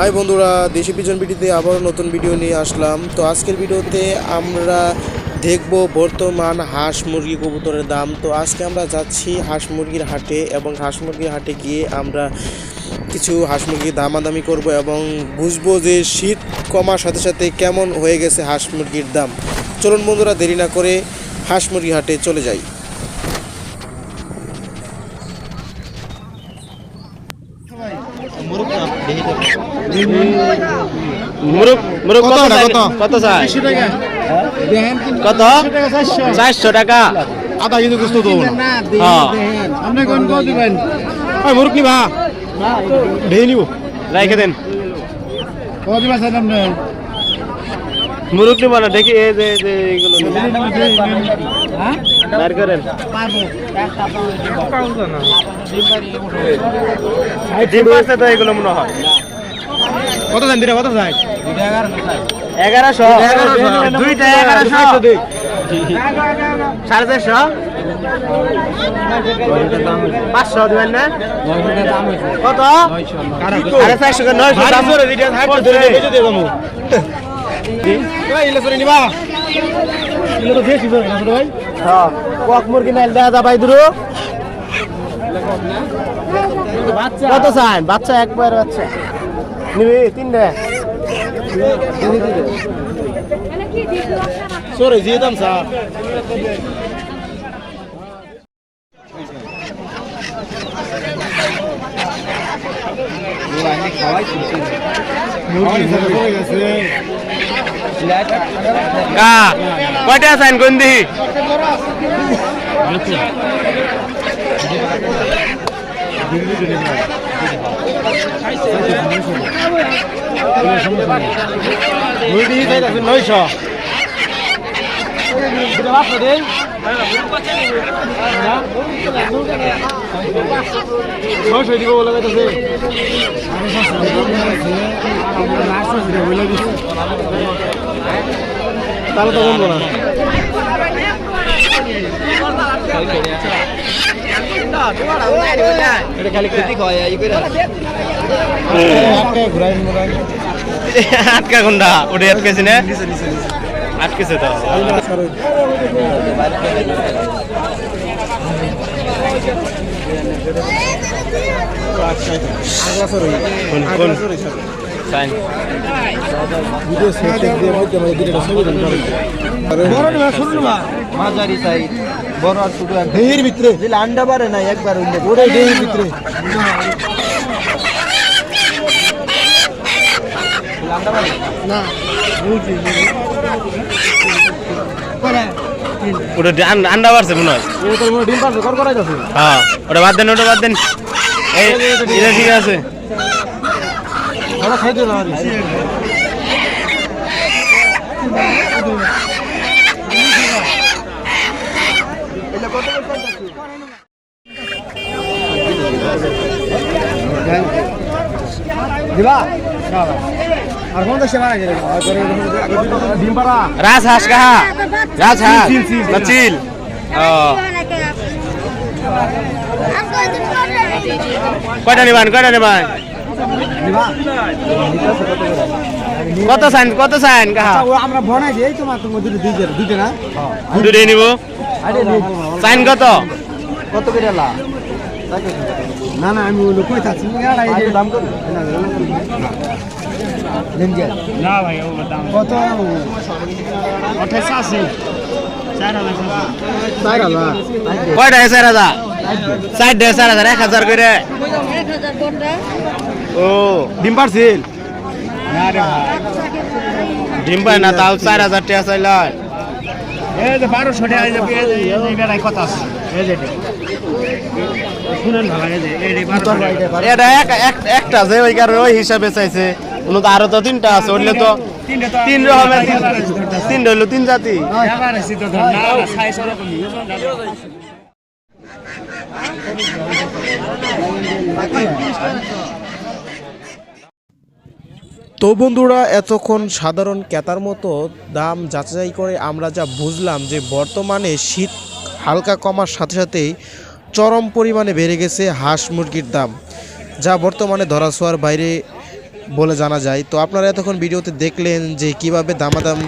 High বন্ধুরা, দেশি pigeon ভিডিওতে আবারও নতুন ভিডিও নিয়ে আসলাম। তো আজকের ভিডিওতে আমরা দেখব বর্তমান হাঁস মুরগি কবুতরের দাম। তো আজকে আমরা যাচ্ছি হাঁস মুরগির হাটে এবং হাঁস মুরগির হাটে গিয়ে আমরা কিছু হাঁস মুরগি দামাদামি করব এবং বুঝব যে শীত কমার সাথে সাথে কেমন হয়ে গেছে হাঁস মুরগির দাম। চলুন বন্ধুরা, দেরি না করে হাঁস মুরগি হাটে চলে যাই। মুরুক মুরুক কত কত চাই? কত? কত চাই? কত? চারশো টাকা। আধা কেজি গোস্ত তো হ্যাঁ আপনি কোন কত দিবেন? ওই মুরুক নিবা। ঢেই নিব। রাইখে দেন। কত দিবা স্যার আপনি? মুরুক নিব না দেখি এই যে এই যে এইগুলো বের করেন। ডিম পাচ্ছে তো এগুলো মনে হয়। কত দাম দিরা কত চাই এগারোশো দুইটা এগারোশো। সাড়ে চারশো। পাঁচশো দেবেন না? কত? সাড়ে চারশো নয়শো দাম। ইলে করে নিবা। হ্যাঁ, কক মুরগি নাইল দেওয়া যা ভাই দুরু। কত চান বাচ্চা একবার বাচ্চা। নিবি তিনটে। সরে দিয়ে দাম স্যার। কা কয়টা চান কোন দিহি নয়শো নয়শো দিব বলে গেছে তাহলে তো বলব না এটা খালি ক্ষতি হয় আটকা কোনটা ওটা আটকেছি না আটকেছে তো মাঝারি সাইজ বড় আর ভিতরে। দিলে আন্ডা পারে না একবার উঠলে ওরে ভিতরে। আন্ডা পারে না। ওটা আন্ডা পারছে মনে হয়। এটা তো ডিম পারছে কর করাই যাচ্ছে হ্যাঁ ওটা বাদ দেন ওটা বাদ দেন। এই এটা ঠিক আছে পারি দিবা আর কোন দেশে মারা গেলে ডিম পাড়া রাজ হাঁস কাহা রাজ হাঁস চিল কয়টা নিবান কয়টা নিবান? কত সাইন কত সাইন কাহা ও আমরা বনাই দিই তোমার তোমার দুটো না নিব? সাইন কত? কত করে না না আমি ওগুলো কই থাকছি দাম কত না ভাই কত? আঠাশ আশি। চার হাজার চার হাজার। কয়টা চার হাজার? চার ডে চার হাজার এক হাজার করে। ও ডিম পারছিল? না ডিম পায় না তাও চার হাজার টাকা এই যে বারোশো টাকা এই যে এই যে বেড়াই কথা আছে। এই যে শুনেন ভালো এই যে এই যে বারোশো টাকা। এটা এক এক- একটা যে ওই কারণে ওই হিসাবে চাইছে। তো আরও তো তিনটা আছে ওইলে তো তিন রকমের তিন- হইল তিন জাতি। তো বন্ধুরা, এতক্ষণ সাধারণ ক্রেতার মতো দাম যাচাই করে আমরা যা বুঝলাম যে বর্তমানে শীত হালকা কমার সাথে সাথেই চরম পরিমাণে বেড়ে গেছে হাঁস মুরগির দাম, যা বর্তমানে ধরাছোঁয়ার বাইরে বলে জানা যায়। তো আপনারা এতক্ষণ ভিডিওতে দেখলেন যে কীভাবে দামাদাম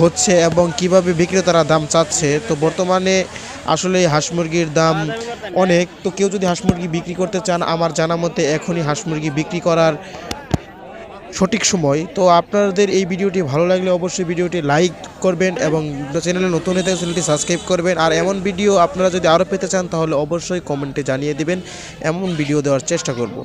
হচ্ছে এবং কীভাবে বিক্রেতারা দাম চাচ্ছে। তো বর্তমানে আসলে হাঁস মুরগির দাম অনেক। তো কেউ যদি হাঁস মুরগি বিক্রি করতে চান, আমার জানা মতে এখনই হাঁস মুরগি বিক্রি করার সঠিক সময়। তো আপনাদের এই ভিডিওটি ভালো লাগলে অবশ্যই ভিডিওটি লাইক করবেন এবং চ্যানেলে নতুন হয়ে চ্যানেলটি সাবস্ক্রাইব করবেন। আর এমন ভিডিও আপনারা যদি আরও পেতে চান, তাহলে অবশ্যই কমেন্টে জানিয়ে দেবেন। এমন ভিডিও দেওয়ার চেষ্টা করব।